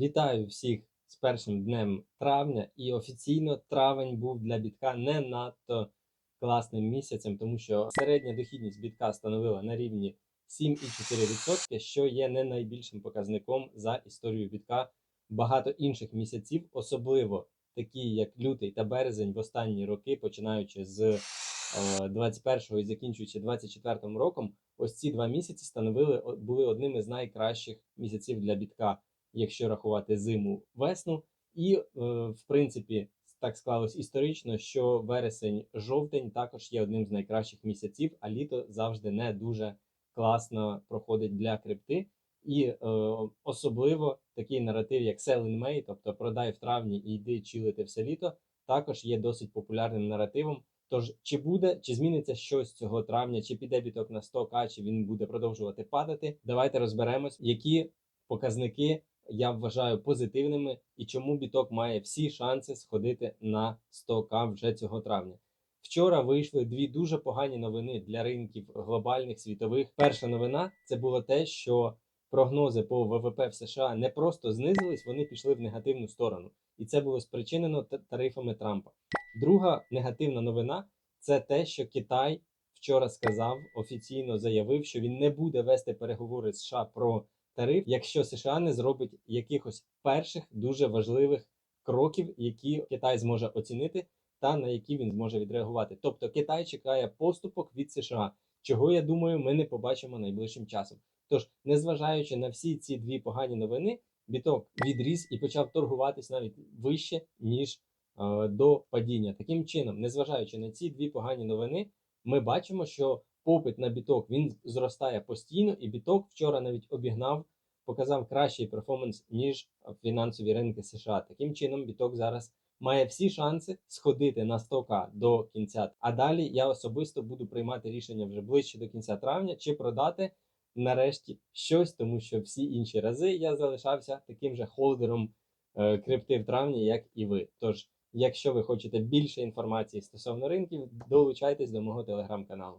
Вітаю всіх з першим днем травня. І офіційно травень був для бітка не надто класним місяцем, тому що середня дохідність бітка становила на рівні 7,4%, що є не найбільшим показником за історію бітка. Багато інших місяців, особливо такі як лютий та березень в останні роки, починаючи з е, 21 і закінчуючи 24 роком, ось ці два місяці становили були одними з найкращих місяців для бітка, якщо рахувати зиму весну. І е, в принципі так склалось історично, що вересень-жовтень також є одним з найкращих місяців, а літо завжди не дуже класно проходить для крипти. І е, особливо такий наратив, як Sell May, тобто продай в травні і йди чилити все літо, також є досить популярним наративом. Тож, чи буде, чи зміниться щось цього травня, чи піде біток на 100к, чи він буде продовжувати падати? Давайте розберемось, які показники я вважаю позитивними, і чому біток має всі шанси сходити на 100к вже цього травня. Вчора вийшли дві дуже погані новини для ринків глобальних світових. Перша новина це було те, що прогнози по ВВП в США не просто знизились, вони пішли в негативну сторону, і це було спричинено тарифами Трампа. Друга негативна новина це те, що Китай вчора сказав офіційно заявив, що він не буде вести переговори з США про тариф, якщо США не зробить якихось перших дуже важливих кроків, які Китай зможе оцінити, та на які він зможе відреагувати. Тобто Китай чекає поступок від США, чого я думаю, ми не побачимо найближчим часом. Тож, незважаючи на всі ці дві погані новини, біток відріс і почав торгуватись навіть вище ніж е, до падіння. Таким чином, незважаючи на ці дві погані новини, ми бачимо, що попит на біток він зростає постійно, і біток вчора навіть обігнав, показав кращий перформанс ніж фінансові ринки США. Таким чином, біток зараз має всі шанси сходити на 100к до кінця. А далі я особисто буду приймати рішення вже ближче до кінця травня, чи продати нарешті щось, тому що всі інші рази я залишався таким же холдером е, крипти в травні, як і ви. Тож, якщо ви хочете більше інформації стосовно ринків, долучайтесь до мого телеграм-каналу.